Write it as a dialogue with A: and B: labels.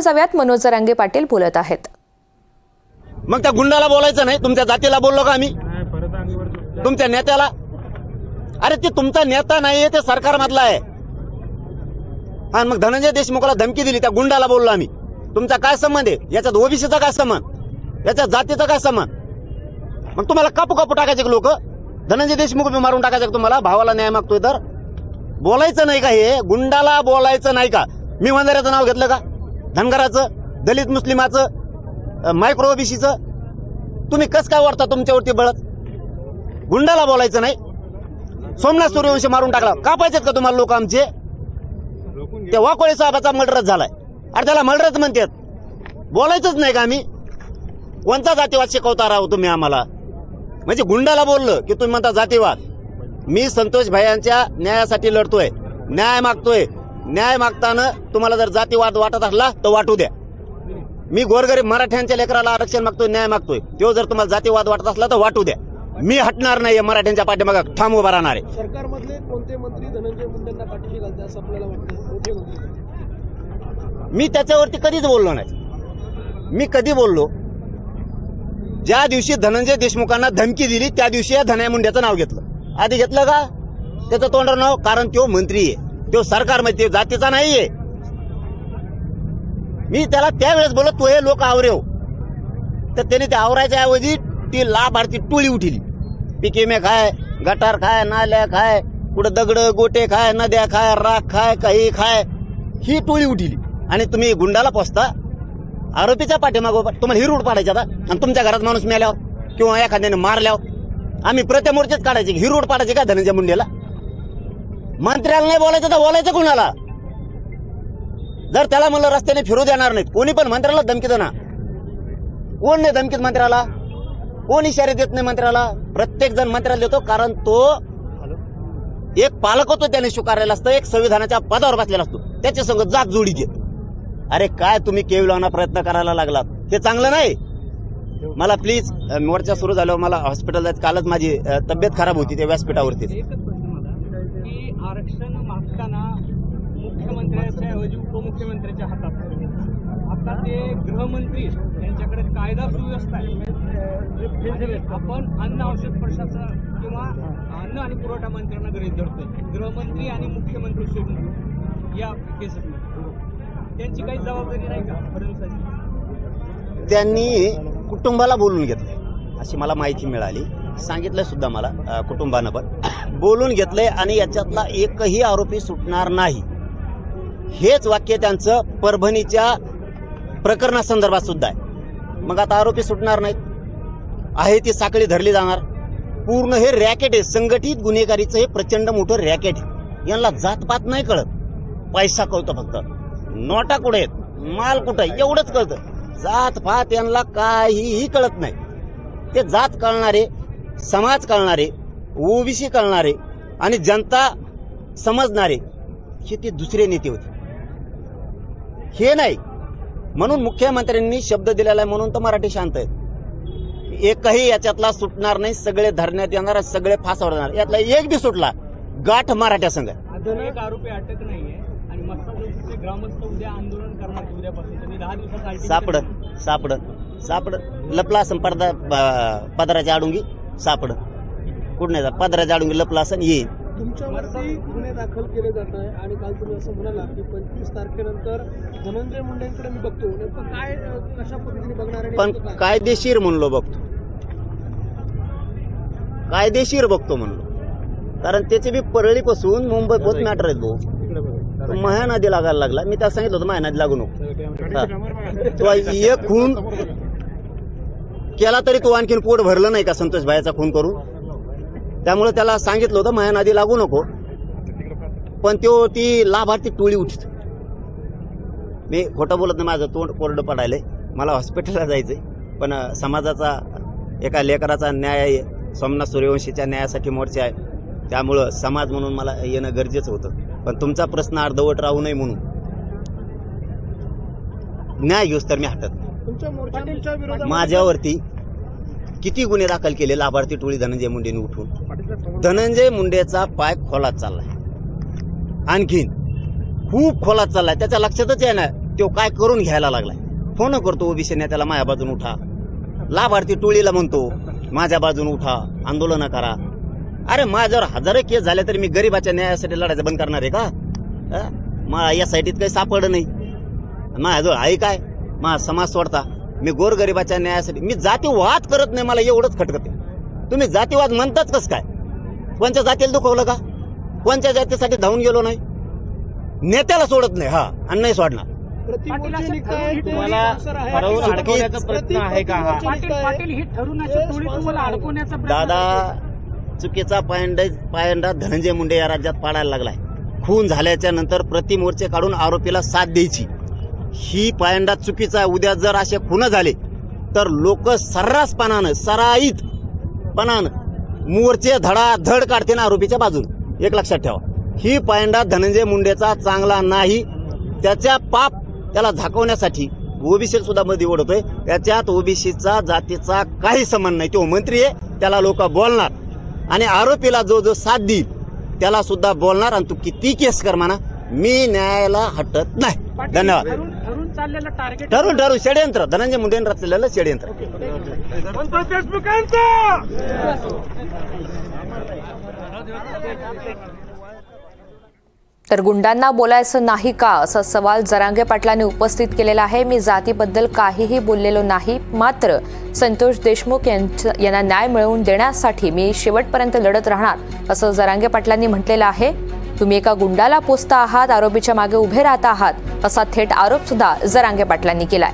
A: जाव्यात मनोज जरांगे पाटील बोलत आहेत.
B: मग त्या गुंडाला बोलायचं नाही तुमच्या जातीला बोललो का आम्ही? तुमच्या नेत्याला? अरे ते तुमचा नेता नाहीये ते सरकारमधला आहे. आणि मग धनंजय देशमुखाला धमकी दिली त्या गुंडाला बोललो आम्ही. तुमचा काय संबंध आहे? याच्यात ओबीसीचा काय संबंध? याच्यात जातीचा काय संबंध? मग तुम्हाला कापू कापू टाकायचे लोक? धनंजय देशमुख बी मारून टाकायचे तुम्हाला? भावाला न्याय मागतोय तर? बोलायचं नाही का हे? गुंडाला बोलायचं नाही का? मी वंजाऱ्याचं नाव घेतलं का? धनगराचं दलित मुस्लिमाचं मायक्रो ओबीसीचं तुम्ही कस काय वाढता तुमच्यावरती बळत? गुंडाला बोलायचं नाही. सोमनाथ सूर्यवंशी मारून टाकला. कापायचेत का तुम्हाला लोक आमचे? त्या वाकोळे साहेबाचा मर्डरच झालाय. अरे त्याला मर्डरच म्हणतात. बोलायचंच नाही का आम्ही? कोणता जातीवाद शिकवता राहू तुम्ही आम्हाला? म्हणजे गुंडाला बोललं की तुम्ही म्हणता जातीवाद. मी संतोष भायांच्या न्यायासाठी लढतोय. न्याय मागतोय. न्याय मागताना तुम्हाला जर जातीवाद वाटत असला तर वाटू द्या. मी गोरगरीब मराठ्यांच्या लेकराला आरक्षण मागतोय न्याय मागतोय. तो जर तुम्हाला जातीवाद वाटत असला तर वाटू द्या. मी हटणार नाही मराठ्यांच्या पाठीमागं. ठाम उभा राहणार. आहे
C: सरकारमधले कोणते मंत्री धनंजय मुंडेंना पाठीशी घालते असं आपल्याला वाटतं
B: मी त्याच्यावरती कधीच बोललो नाही. मी कधी बोललो? ज्या दिवशी धनंजय देशमुखांना धमकी दिली त्या दिवशी या धनय मुंड्याचं नाव घेतलं. आधी घेतलं का? त्याचं तोंडावर नाव कारण तो मंत्री आहे. तो सरकारमध्ये तो जातीचा नाहीये. मी त्याला त्यावेळेस बोलत तो हे लोक आवरेव हो. तर त्याने ते आवरायच्या ऐवजी ती लाभार्थी टोळी उठली. पिकेमे खाय गटार खाय नाल्या खाय कुठं दगड गोटे खाय नद्या खाय राख खाय काही खाय ही टोळी उठली. आणि तुम्ही गुंडाला पोचता आरोपीच्या पाठीमागो तुम्हाला ही रूट पाडायचा आता. आणि तुमच्या घरात माणूस मेल्यावर किंवा एखाद्याने मारल्यावर. आम्ही प्रतिमोर्चेच काढायचे. ही रूट पाडायची का धनंजय मुंडेला? मंत्र्याला नाही बोलायचं तर बोलायचं कुणाला? जर त्याला म्हणलं रस्त्याने फिरू देणार नाहीत कोणी पण मंत्र्याला धमकी देणार. कोण नाही धमकीत मंत्र्याला? कोण इशारे देत नाही मंत्र्याला? प्रत्येक जण मंत्र्याला देतो कारण तो एक पालक होतो त्याने स्वीकारलेला असतं एक संविधानाच्या पदावर बसलेला असतो. त्याच्या संग जात जोडी देत अरे काय तुम्ही केवलाना प्रयत्न करायला लागलात? ते चांगलं नाही. मला प्लीज मोर्चा सुरू झाल्यावर मला हॉस्पिटल जायचं. कालच माझी तब्येत खराब होती त्या व्यासपीठावरती
D: की आरक्षण मागताना मुख्यमंत्र्याच्या ऐवजी उपमुख्यमंत्र्याच्या हातात आता ते गृहमंत्री यांच्याकडे कायदा सुव्यवस्था आहे. आपण अन्न औषध प्रशासन किंवा अन्न आणि पुरवठा मंत्र्यांना गृहीत धरतोय. गृहमंत्री आणि मुख्यमंत्री सोडून या केसेसमध्ये त्यांची काही जबाबदारी नाही का? फडणवीसांची?
B: त्यांनी कुटुंबाला बोलून घेतलं अशी मला माहिती मिळाली. सांगितलंय सुद्धा मला कुटुंबानं पण. बोलून घेतलंय आणि याच्यातला एकही आरोपी सुटणार नाही. हेच वाक्य त्यांचं परभणीच्या प्रकरणासंदर्भात सुद्धा आहे. मग आता आरोपी सुटणार नाहीत. आहे ती साखळी धरली जाणार. पूर्ण हे रॅकेट आहे. संघटित गुन्हेगारीचं हे प्रचंड मोठं रॅकेट आहे. यांना जातपात नाही कळत. पैसा कळतो फक्त. नोटा कुठे आहेत? माल कुठं आहे? एवढंच कळतं. जात पात यांना काहीही कळत नाही. ते जात कळणारे समाज कळणारे ओबीसी कळणारे आणि जनता समजणारे हे ते दुसरे नेते होते. हे नाही. म्हणून मुख्यमंत्र्यांनी शब्द दिलेला आहे म्हणून तर मराठी शांत आहेत. एकही याच्यातला सुटणार नाही सगळे धरण्यात येणार सगळे फासावर जाणार यातला एक बी सुटला गाठ मराठ्या संघ.
D: आरोपी अटक नाहीये आणि मस्ता ग्रामस्थ उद्या आंदोलन करणार उद्यापासून. दहा ultimatum
B: सापडत सापडत सापडत लपला प- पदराच्या आडुंगी. सापडत कुठं नाही जात. पदराच्या आडुंगी लपला असं येईल.
C: तुमच्यावरती गुन्हे दाखल केले जात आहे आणि काल तुम्ही असं म्हणाला की पंचवीस तारखेनंतर धनंजय मुंडेंकडे मी बघतो. नेमकं काय कशा पद्धतीने बघणार
B: पण? कायदेशीर म्हणलो बघतो. कायदेशीर बघतो म्हणलो. कारण त्याचे बी परळीपासून मुंबई पोत मॅटर आहेत भाऊ. माया नदी लागायला लागला. मी त्याला सांगितलं होतं माया नदी लागू नको. तो एक खून केला तरी तो आणखीन पोट भरलं नाही का संतोष भाईचा खून करून? त्यामुळे त्याला सांगितलं होतं माया नादी लागू नको. पण तो ती लाभार्थी टोळी उठत मी खोटं बोलत नाही माझं तोंड कोरडं पडायलंय. मला हॉस्पिटलला जायचंय. पण समाजाचा एका लेकराचा न्याय आहे. सोमनाथ सूर्यवंशीच्या न्यायासाठी मोर्चा आहे. त्यामुळं समाज म्हणून मला येणं गरजेचं होतं. पण तुमचा प्रश्न अर्धवट राहू नये म्हणून. न्याय घेऊस तर मी हटत माझ्यावरती किती गुन्हे दाखल केले लाभार्थी टोळी धनंजय मुंडेने उठून? धनंजय मुंडेचा पाय खोलात चाललाय. आणखीन खूप खोलात चाललाय. त्याच्या लक्षातच आहे ना तो काय करून घ्यायला लागलाय? फोन करतो ओबीसी नेत्याला माझ्या बाजून उठा. लाभार्थी टोळीला म्हणतो माझ्या बाजून उठा आंदोलन करा. अरे माझ्यावर हजारो केस झाले तरी मी गरीबाच्या न्यायासाठी लढायचं बंद करणार आहे का? मला या साईटीत काही सापडलं नाही. माझ्याजवळ आहे काय? माझा समाज सोडता. मी गोरगरिबाच्या न्यायासाठी मी जातीवाद करत नाही मला एवढंच खटकते. तुम्ही जातीवाद म्हणताच कस काय? कोणत्या जातीला दुखवलं का? कोणत्या जातीसाठी धावून गेलो नाही? नेत्याला सोडत नाही हा आणि नाही सोडणार.
D: ठरवून अडकवण्याचा प्रयत्न आहे का हा? ही
C: हे
B: दादा चुकीचा पायंडा पायंडा धनंजय मुंडे या राज्यात पाडायला लागलाय. खून झाल्याच्यानंतर प्रतिमोर्चे काढून आरोपीला साथ द्यायची. ही पायंडा चुकीचा आहे. उद्या जर असे खून झाले तर लोक सर्रासपणानं सराईत पणानं मोर्चे धडा धड काढते ना आरोपीच्या बाजून. एक लक्षात ठेवा. ही पायंडा धनंजय मुंडेचा चांगला नाही. त्याच्या पाप त्याला झाकवण्यासाठी ओबीसी सुद्धा मध्ये ओढतोय. त्याच्यात ओबीसीचा जातीचा काही संबंध नाही. तो मंत्री आहे त्याला लोक बोलणार. आणि आरोपीला जो जो साथ देईल त्याला सुद्धा बोलणार. आणि तू किती केस कर म्हणा मी न्यायाला हटत नाही. धन्यवाद.
D: चाललेलं टार्गेट
B: ठरून ठरून षडयंत्र. धनंजय मुंडे रचलेलं षडयंत्र.
A: तर गुंडांना बोलायचं नाही का? असा सवाल जरांगे पाटलांनी उपस्थित केलेला आहे. मी जातीबद्दल काहीही बोललेलो नाही. मात्र संतोष देशमुख यांच्या- यांना न्याय मिळवून देण्यासाठी मी शेवटपर्यंत लढत राहणार असं जरांगे पाटलांनी म्हटलेलं आहे. तुम्ही एका गुंडाला पोचता आहात आरोपीच्या मागे उभे राहत आहात असा थेट आरोप सुद्धा जरांगे पाटलांनी केलाय.